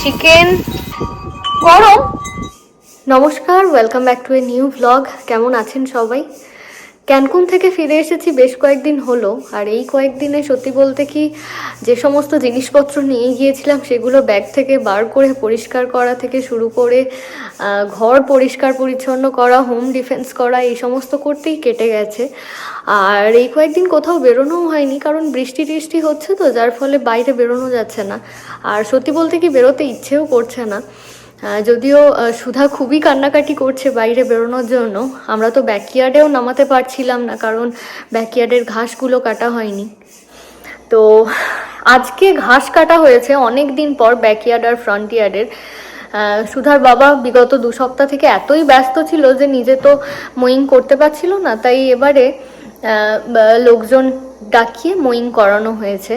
Chicken গরম। নমস্কার welcome back to a new blog কেমন আছেন সবাই? ক্যানকুন থেকে ফিরে এসেছি বেশ কয়েকদিন হলো, আর এই কয়েকদিনে সত্যি বলতে কি যে সমস্ত জিনিসপত্র নিয়ে গিয়েছিলাম সেগুলো ব্যাগ থেকে বার করে পরিষ্কার করা থেকে শুরু করে ঘর পরিষ্কার পরিচ্ছন্ন করা হোম ডিফেন্স করা, এই সমস্ত করতেই কেটে গেছে। আর এই কয়েকদিন কোথাও বেরোনোও হয়নি, কারণ বৃষ্টি টিষ্টি হচ্ছে তো, যার ফলে বাইরে বেরোনো যাচ্ছে না। আর সত্যি বলতে কি বেরোতে ইচ্ছেও করছে না। যদিও সুধা খুবই কান্নাকাটি করছে বাইরে বেরোনোর জন্য। আমরা তো ব্যাকইয়ার্ডেও নামাতে পারছিলাম না, কারণ ব্যাকইয়ার্ডের ঘাসগুলো কাটা হয়নি। তো আজকে ঘাস কাটা হয়েছে অনেক দিন পর ব্যাকইয়ার্ড আর ফ্রন্ট ইয়ার্ডের সুধার বাবা বিগত দু সপ্তাহ থেকে এতই ব্যস্ত ছিল যে নিজে তো মোয়িং করতে পারছিল না, তাই এবারে লোকজন ডাকিয়ে মোয়িং করানো হয়েছে।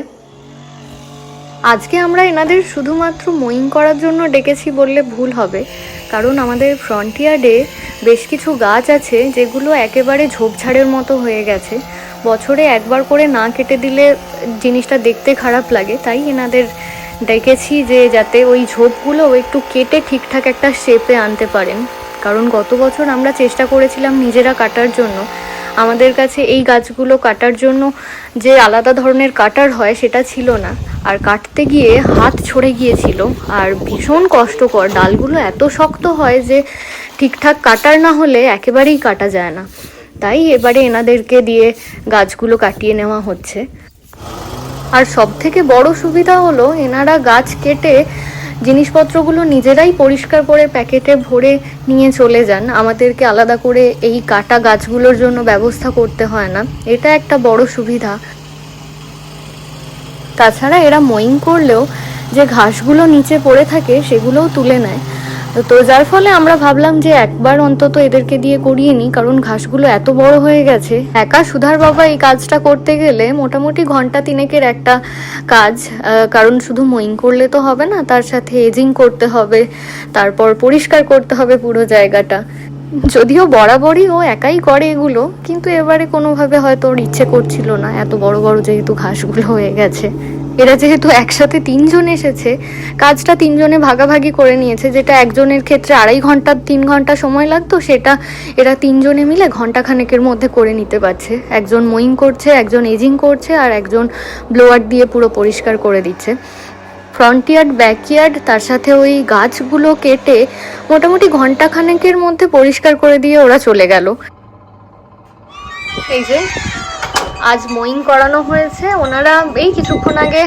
আজকে আমরা এনাদের শুধুমাত্র মইং করার জন্য ডেকেছি বললে ভুল হবে। কারণ আমাদের ফ্রন্টিয়ার্ডে বেশ কিছু গাছ আছে যেগুলো একেবারে ঝোপঝাড়ের মতো হয়ে গেছে। বছরে একবার করে না কেটে দিলে জিনিসটা দেখতে খারাপ লাগে। তাই এনাদের ডেকেছি যে যাতে ওই ঝোপগুলো একটু কেটে ঠিকঠাক একটা শেপে আনতে পারেন। কারণ গত বছর আমরা চেষ্টা করেছিলাম নিজেরা কাটার জন্য। আমাদের কাছে এই গাছগুলো কাটার জন্য যে আলাদা ধরনের কাটার হয় সেটা ছিল না। আর কাটতে গিয়ে হাত ছড়ে গিয়েছিল। আর ভীষণ কষ্টকর, ডালগুলো এত শক্ত হয় যে ঠিকঠাক কাটার না হলে একেবারেই কাটা যায় না। তাই এবারে এনাদেরকে দিয়ে গাছগুলো কাটিয়ে নেওয়া হচ্ছে। আর সব থেকে বড় সুবিধা হলো, এনারা গাছ কেটে জিনিসপত্রগুলো নিজেরাই পরিষ্কার করে প্যাকেটে ভরে নিয়ে চলে যান। আমাদেরকে আলাদা করে এই কাটা গাছগুলোর জন্য ব্যবস্থা করতে হয় না। এটা একটা বড় সুবিধা। তাছাড়া এরা মইং করলেও যে ঘাসগুলো নিচে পড়ে থাকে সেগুলোও তুলে নেয়। তো যার ফলে আমরা ভাবলাম যে একবার অন্তত এদেরকে দিয়ে করিয়ে নিই, কারণ ঘাসগুলো এত বড় হয়ে গেছে। একা সুধার বাবা এই কাজটা করতে গেলে মোটামুটি ঘণ্টা তিনেকের একটা কাজ কারণ শুধু মইং করলে তো হবে না, তার সাথে এজিং করতে হবে, তারপর পরিষ্কার করতে হবে পুরো জায়গাটা। যদিও বরাবরই ও একাই করে এগুলো, কিন্তু এবারে কোনোভাবে হয়তো ওর ইচ্ছে করছিল না, এত বড় বড় যেহেতু ঘাসগুলো হয়ে গেছে। এরা যেহেতু একসাথে তিনজন এসেছে, কাজটা তিনজনে ভাগাভাগি করে নিয়েছে, যেটা একজনের ক্ষেত্রে আড়াই ঘণ্টা, তিন ঘণ্টা সময় লাগতো, সেটা এরা তিনজনে মিলে ঘণ্টা খানেকের মধ্যে করে নিতে পারছে। একজন মোয়িং করছে, একজন এজিং করছে, আর একজন ব্লোয়ার দিয়ে পুরো পরিষ্কার করে দিচ্ছে। ফ্রন্টিয়ার্ড ব্যাকইয়ার্ড তার সাথে ওই গাছগুলো কেটে মোটামুটি ঘণ্টা খানেকের মধ্যে পরিষ্কার করে দিয়ে ওরা চলে গেল। এই যে আজ মইং করানো হয়েছে। ওনারা এই কিছুক্ষণ আগে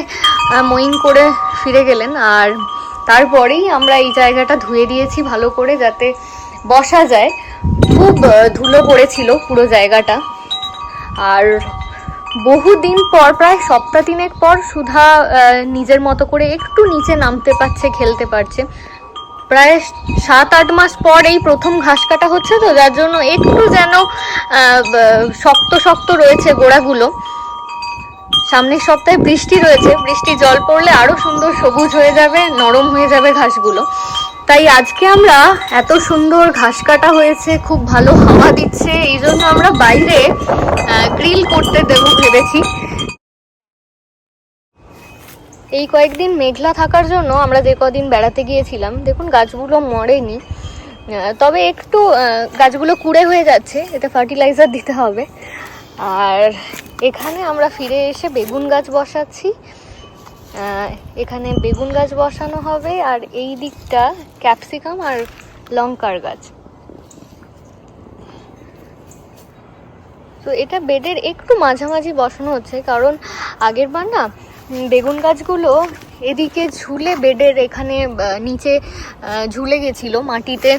মইং করে ফিরে গেলেন আর তারপরেই আমরা এই জায়গাটা ধুয়ে দিয়েছি ভালো করে যাতে বসা যায়। খুব ধুলো পড়েছিল পুরো জায়গাটা। আর বহুদিন পর, প্রায় সপ্তাহ তিনেক পর সুধা নিজের মতো করে একটু নিচে নামতে পারছে, খেলতে পারছে। প্রায় সাত, আট মাস পর এই প্রথম ঘাস কাটা হচ্ছে তো, যার জন্য একটু যেন শক্ত শক্ত রয়েছে গোড়াগুলো। সামনের সপ্তাহে বৃষ্টি রয়েছে, বৃষ্টি জল পড়লে আরও সুন্দর সবুজ হয়ে যাবে, নরম হয়ে যাবে ঘাসগুলো। তাই আজকে আমরা এত সুন্দর ঘাস কাটা হয়েছে, খুব ভালো হাওয়া দিচ্ছে, এই জন্য আমরা বাইরে গ্রিল করতে দেবো ভেবেছি। এই কয়েকদিন মেঘলা থাকার জন্য আমরা যে কদিন বেড়াতে গিয়েছিলাম, দেখুন গাছগুলো মরেনি। তবে একটু গাছগুলো কুড়ে হয়ে যাচ্ছে, এতে ফার্টিলাইজার দিতে হবে। আর এখানে আমরা ফিরে এসে বেগুন গাছ বসাচ্ছি। এখানে বেগুন গাছ বসানো হবে, আর এই দিকটা ক্যাপসিকাম আর লঙ্কার গাছ। তো এটা বেডের একটু মাঝামাঝি বসানো হচ্ছে, কারণ আগের বার না বেগুন গাছগুলো এদিকে ঝুলে বেডের এখানে নিচে ঝুলে গেছিল, মাটিতে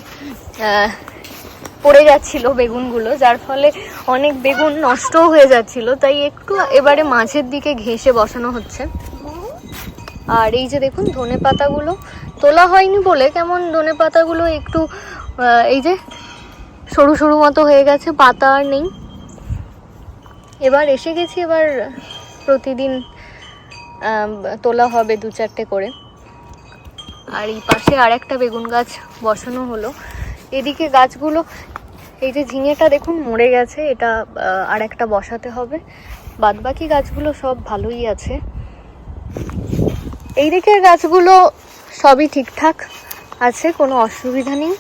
পড়ে যাচ্ছিল বেগুনগুলো, যার ফলে অনেক বেগুন নষ্টও হয়ে যাচ্ছিল, তাই একটু এবারে মাঝের দিকে ঘেঁষে বসানো হচ্ছে। আর এই যে দেখুন, ধনে পাতাগুলো তোলা হয়নি বলে, কেমন ধনে পাতাগুলো একটু এই যে সরু সরু মতো হয়ে গেছে, পাতা আর নেই। এবার এসে গেছি, এবার প্রতিদিন তোলা হবে দু চারটে করে। আর এই পাশে আর একটা বেগুন গাছ বসানো হলো। এদিকে গাছগুলো, এই যে ঝিঙেটা দেখুন মরে গেছে, এটা আর একটা বসাতে হবে। বাদবাকি গাছগুলো সব ভালোই আছে। এই দিকের গাছগুলো সবই ঠিকঠাক আছে, কোনো অসুবিধা নেই।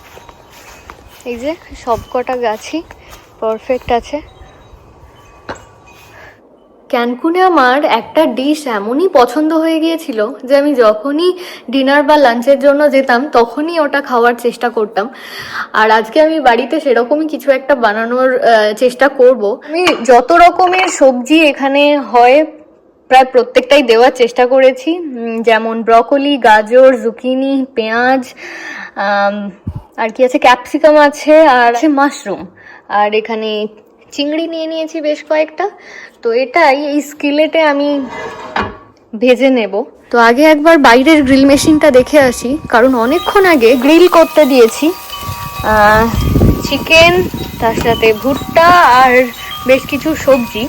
এই যে সব কটা গাছই পারফেক্ট আছে। ক্যানকুনে আমার একটা ডিশ এমনই পছন্দ হয়ে গিয়েছিল যে আমি যখনই ডিনার বা লাঞ্চের জন্য যেতাম তখনই ওটা খাওয়ার চেষ্টা করতাম। আর আজকে আমি বাড়িতে সেরকমই কিছু একটা বানানোর চেষ্টা করব। আমি যত রকমের সবজি এখানে হয়, প্রায় প্রত্যেকটাই দেওয়ার চেষ্টা করেছি। যেমন ব্রকলি, গাজর জুকিনি পেঁয়াজ আর কি আছে, ক্যাপসিকাম আছে, আর আছে মাশরুম। আর এখানে চিংড়ি নিয়ে নিয়েছি বেশ কয়েকটা। তো এটাই এই স্কিলেটে আমি ভেজে নেব। তো আগে একবার বাইরের গ্রিল মেশিনটা দেখে আসি, কারণ অনেকক্ষণ আগে গ্রিল করতে দিয়েছি। চিকেন, তার সাথে ভুট্টা আর বেশ কিছু সবজি।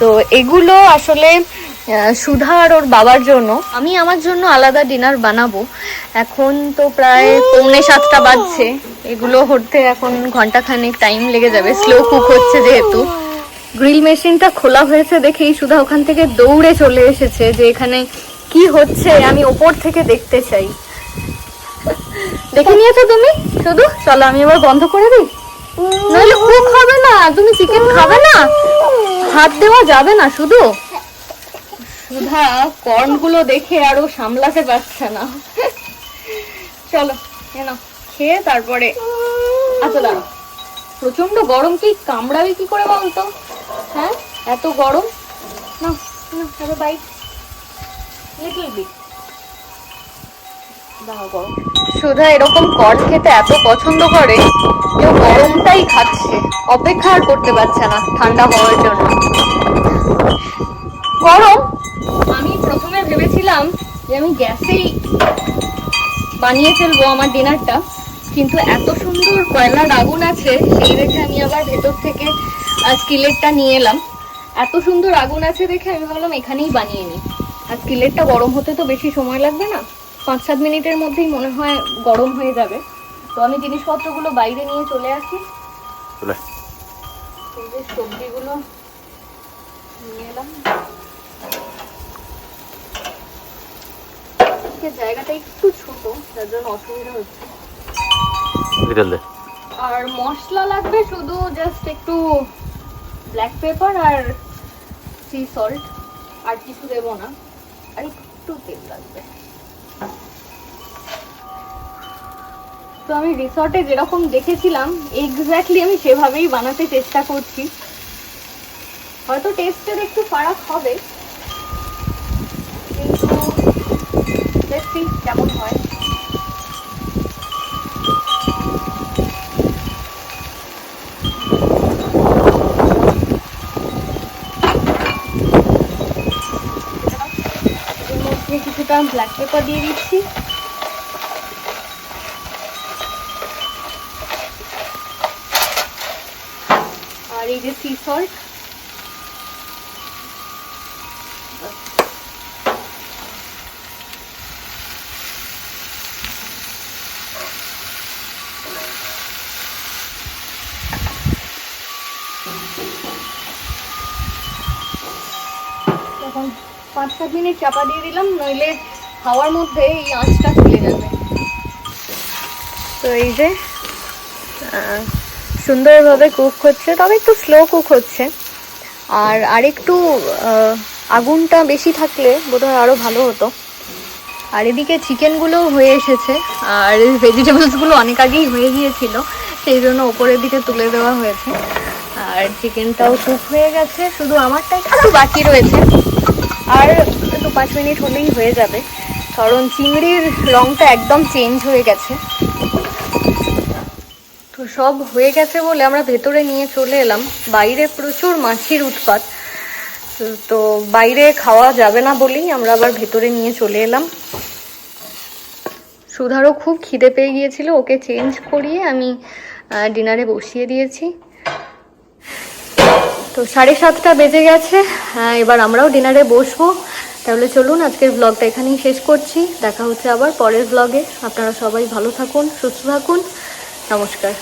তো এগুলো আসলে সুধা আর ওর বাবার জন্য। আমি আমার জন্য আলাদা ডিনার বানাবো। এখন তো প্রায় পৌনে সাতটা বাজছে। এগুলো হতে এখন ঘন্টাখানেক টাইম লেগে যাবে। স্লো কুক হচ্ছে যেহেতু। গ্রিল মেশিনটা খোলা হয়েছে দেখেই সুধা ওখান থেকে দৌড়ে চলে এসেছে যে এখানে কি হচ্ছে আমি ওপর থেকে দেখতে চাই। দেখে নিয়েছো তুমি? শুধু? চলো, আমি এবার বন্ধ করে দিই? নইলে কুক হবে না। তুমি চিকেন খাবে না। হাত দেওয়া যাবে না শুধু। সুধা কর্নগুলো দেখে আরও সামলাতে পারছে না। চলো খেয়ে তারপরে আচ্ছা দাঁড়াও। প্রচণ্ড গরম কি কামড়াবে কি করে বলতো হ্যাঁ? এত গরম? না সুধা, এরকম কর্ন খেতে এত পছন্দ করে, কেউ গরমটাই খাচ্ছে। অপেক্ষা আর করতে পারছে না, ঠান্ডা হওয়ার জন্য। গরম? ভেবেছিলাম যে আমি গ্যাসেই বানিয়ে ফেলব আমার ডিনারটা কিন্তু এত সুন্দর কয়লার আগুন আছে সেই দেখে আমি আবার ভেতর থেকে স্কিলেটটা নিয়ে এলাম। এত সুন্দর আগুন আছে দেখে আমি ভাবলাম এখানেই বানিয়ে নিই। আর স্কিলেটটা গরম হতে তো বেশি সময় লাগবে না পাঁচ সাত মিনিটের মধ্যেই মনে হয় গরম হয়ে যাবে। তো আমি জিনিসপত্রগুলো বাইরে নিয়ে চলে আসি। এই যে সবজিগুলো নিয়ে এলাম। আজকে জায়গাটা একটু ছোট যার জন্য অসুবিধা হচ্ছে। আর মশলা লাগবে শুধু জাস্ট একটু ব্ল্যাক পেপার আর সি সল্ট আর কিছু দেবো না। আর একটু তেল লাগবে। তো আমি রিসর্টে যেরকম দেখেছিলাম এক্স্যাক্টলি আমি সেভাবেই বানাতে চেষ্টা করছি। হয়তো টেস্টের একটু ফারাক হবে কিন্তু দেখছি কেমন হয় এর মধ্যে ব্ল্যাক পেপার দিয়ে দিচ্ছি। আর এই যে সি সল্ট এখন পাঁচ সাত মিনিট চাপা দিয়ে দিলাম, নইলে হাওয়ার মধ্যে এই আঁচটা খুলে যাবে। তো এই যে সুন্দরভাবে কুক হচ্ছে, তবে একটু স্লো কুক হচ্ছে। আর আরেকটু আগুনটা বেশি থাকলে বোধহয় আরও ভালো হতো। আর এদিকে চিকেনগুলো হয়ে এসেছে, আর ভেজিটেবলসগুলো অনেক আগেই হয়ে গিয়েছিল, সেই জন্য ওপরের দিকে তুলে দেওয়া হয়েছে। আর চিকেনটাও কুক হয়ে গেছে, শুধু আমারটা একটু বাকি রয়েছে। আর দু পাঁচ মিনিট হলেই হয়ে যাবে। কারণ চিংড়ির রংটা একদম চেঞ্জ হয়ে গেছে। তো সব হয়ে গেছে বলে আমরা ভেতরে নিয়ে চলে এলাম। বাইরে প্রচুর মাছির উৎপাত। তো বাইরে খাওয়া যাবে না বলেই আমরা আবার ভেতরে নিয়ে চলে এলাম। সুধারও খুব খিদে পেয়ে গিয়েছিল। ওকে চেঞ্জ করিয়ে আমি ডিনারে বসিয়ে দিয়েছি। তো সাড়ে সাতটা বেজে গেছে হ্যাঁ এবার আমরাও ডিনারে বসবো। তাহলে চলুন, আজকের ব্লগটা এখানেই শেষ করছি। দেখা হচ্ছে আবার পরের ব্লগে আপনারা সবাই ভালো থাকুন, সুস্থ থাকুন। নমস্কার।